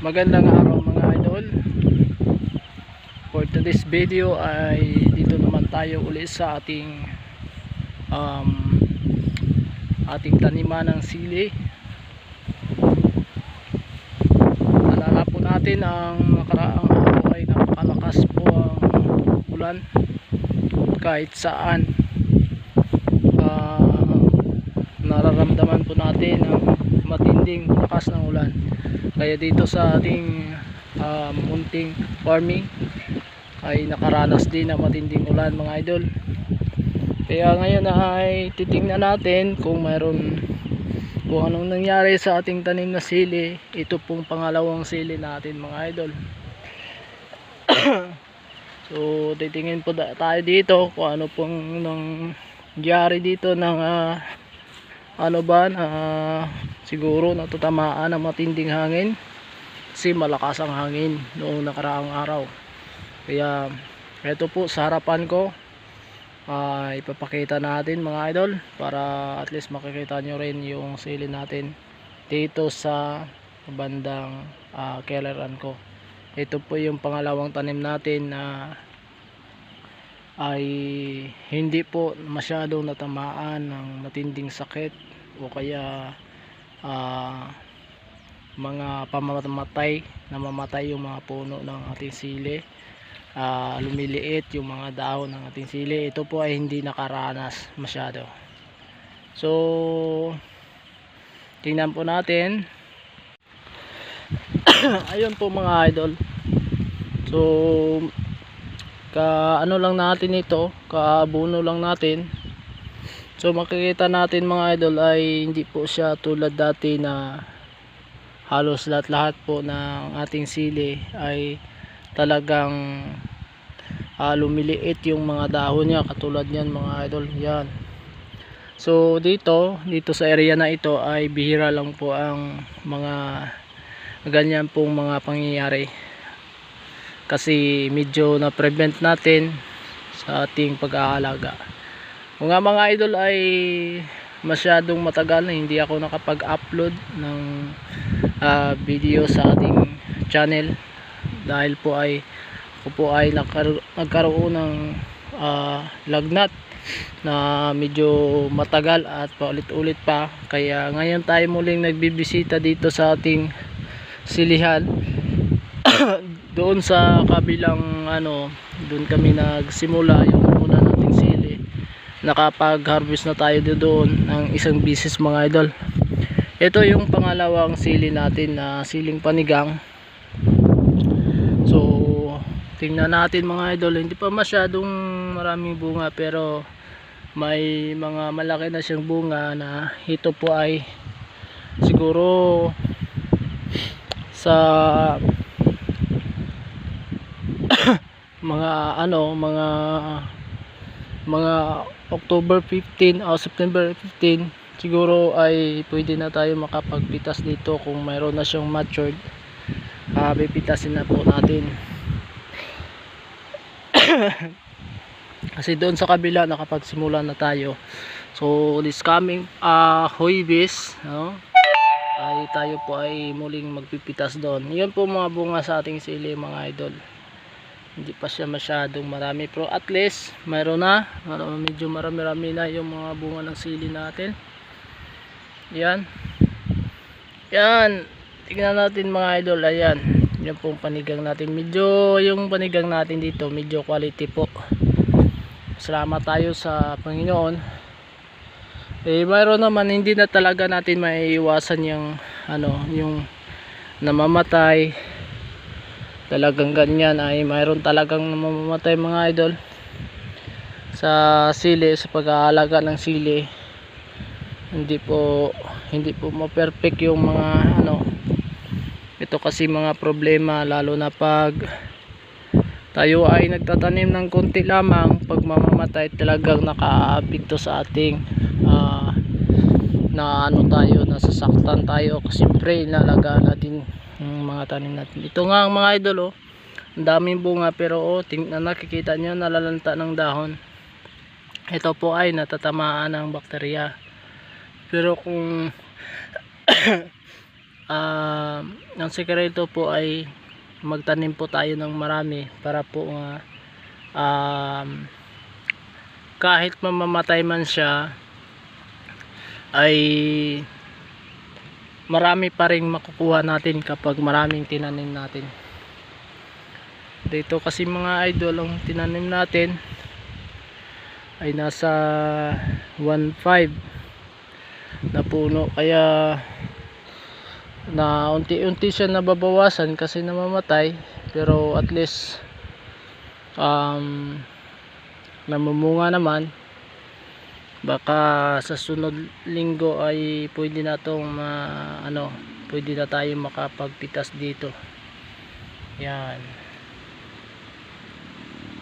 Magandang araw mga idol. For today's video ay dito naman tayo uli sa ating um, ating taniman ng sili. Nalala po natin ang nakaraang araw ay napakalakas po ang ulan kahit saan. Ah, nararamdaman po natin ang matinding lakas ng ulan kaya dito sa ating um, munting farming ay nakaranas din ng matinding ulan mga idol. Kaya ngayon ay titingnan natin kung mayroon kung anong nangyari sa ating tanim na sili. Ito pong pangalawang sili natin mga idol. So titingin po tayo dito kung ano pong nangyari dito ng ah, ano ba na siguro natutamaan ng matinding hangin kasi malakas ang hangin noong nakaraang araw. Kaya ito po sa harapan ko ah, ipapakita natin mga idol para at least makikita nyo rin yung sili natin dito sa bandang uh, keleran ko. Ito po yung pangalawang tanim natin na ay hindi po masyadong natamaan ng matinding sakit o kaya ah, mga pamamatay namamatay yung mga puno ng ating sili. Ah, lumiliit yung mga dahon ng ating sili. Ito po ay hindi nakaranas masyado. So tingnan po natin. Ayun po mga idol. So ka ano lang natin ito? Kaabuno lang natin so makikita natin mga idol ay hindi po siya tulad dati na halos lahat lahat po ng ating sili ay talagang ah, lumiliit yung mga dahon niya katulad niyan mga idol. Yan. So dito dito sa area na ito ay bihira lang po ang mga ganyan pong mga pangyayari. Kasi medyo na prevent natin sa ating pag-aalaga nga mga idol ay masyadong matagal na hindi ako nakapag-upload ng ah, video sa ating channel. Dahil po ay ako po ay nagkaroon ng ah, lagnat na medyo matagal at paulit-ulit pa. Kaya ngayon tayo muling nagbibisita dito sa ating silihan. Doon sa kabilang ano doon kami nagsimula yung nakapag harvest na tayo doon ng isang bisis mga idol. Ito yung pangalawang sili natin na siling panigang. So tingnan natin mga idol. Hindi pa masyadong maraming bunga pero may mga malaki na siyang bunga na ito po ay siguro sa mga ano mga mga October 15 o September 15 siguro ay pwede na tayo makapagpitas dito kung mayroon na siyang matured. Uh, pipitasin na po natin. Kasi doon sa kabila nakapagsimula na tayo. So this coming uh, Huibis no? ay tayo po ay muling magpipitas doon. Yun po mga bunga sa ating sili mga idol hindi pa siya masyadong marami pero at least mayroon na. Medyo marami-rami na yung mga bunga ng sili natin. Yan yan tingnan natin mga idol. Ayan. Yan pong panigang natin. Medyo yung panigang natin dito medyo quality po. Salamat tayo sa Panginoon. Eh mayroon naman hindi na talaga natin maiiwasan yung ano yung namamatay talagang ganyan ay mayroon talagang namamatay mga idol. Sa sili sa pag-aalaga ng sili hindi po hindi po ma-perfect yung mga ano. Ito kasi mga problema lalo na pag tayo ay nagtatanim ng konti lamang pag mamamatay talagang nakaapekto sa ating ah, na ano tayo nasasaktan tayo. Kasi siyempre inalagaan natin ang mga tanim natin. Ito nga ang mga idol oh. Ang daming bunga pero oh tingnan nakikita nyo nalalanta ng dahon. Ito po ay natatamaan ng bakterya. Pero kung ah, ang sekreto po ay magtanim po tayo ng marami para po nga um, kahit mamamatay man siya ay marami pa rin makukuha natin kapag maraming tinanim natin. Dito kasi mga idol ang tinanim natin ay nasa 1.5 na puno. Kaya na unti-unti siya nababawasan kasi namamatay. Pero at least um, namumunga naman baka sa sunod linggo ay pwede na tong ma, ano pwede na tayo makapagpitas dito. Yan.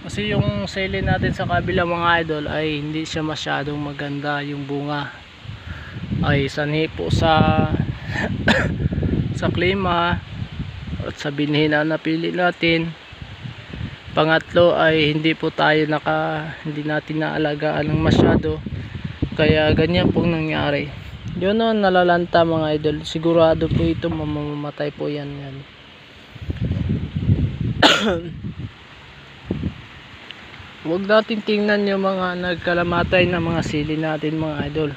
Kasi yung sili natin sa kabila mga idol ay hindi siya masyadong maganda yung bunga. Ay sanhi po sa sa klima at sa binhi na napili natin. Pangatlo ay hindi po tayo naka hindi natin naalagaan ng masyado kaya ganyan pong nangyari. Yun o nalalanta mga idol. Sigurado po ito mamamatay po yan yan. Huwag natin tingnan yung mga nagkalamatay na mga sili natin mga idol.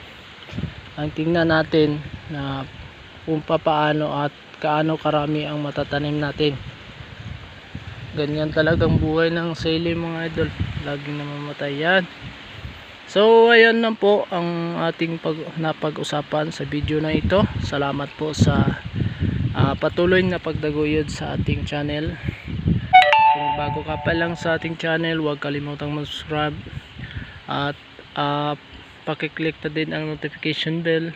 Ang tingnan natin na kung papaano at kaano karami ang matatanim natin. Ganyan talagang buhay ng sili mga idol. Laging namamatay yan so ayan lang po ang ating pag, napag-usapan sa video na ito salamat po sa ah, patuloy na pagdaguyod sa ating channel kung bago ka pa lang sa ating channel huwag kalimutang mag-subscribe at ah, pakiclick na din ang notification bell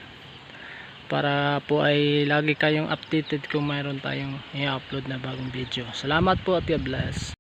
para po ay lagi kayong updated kung mayroon tayong i-upload na bagong video. Salamat po at God bless.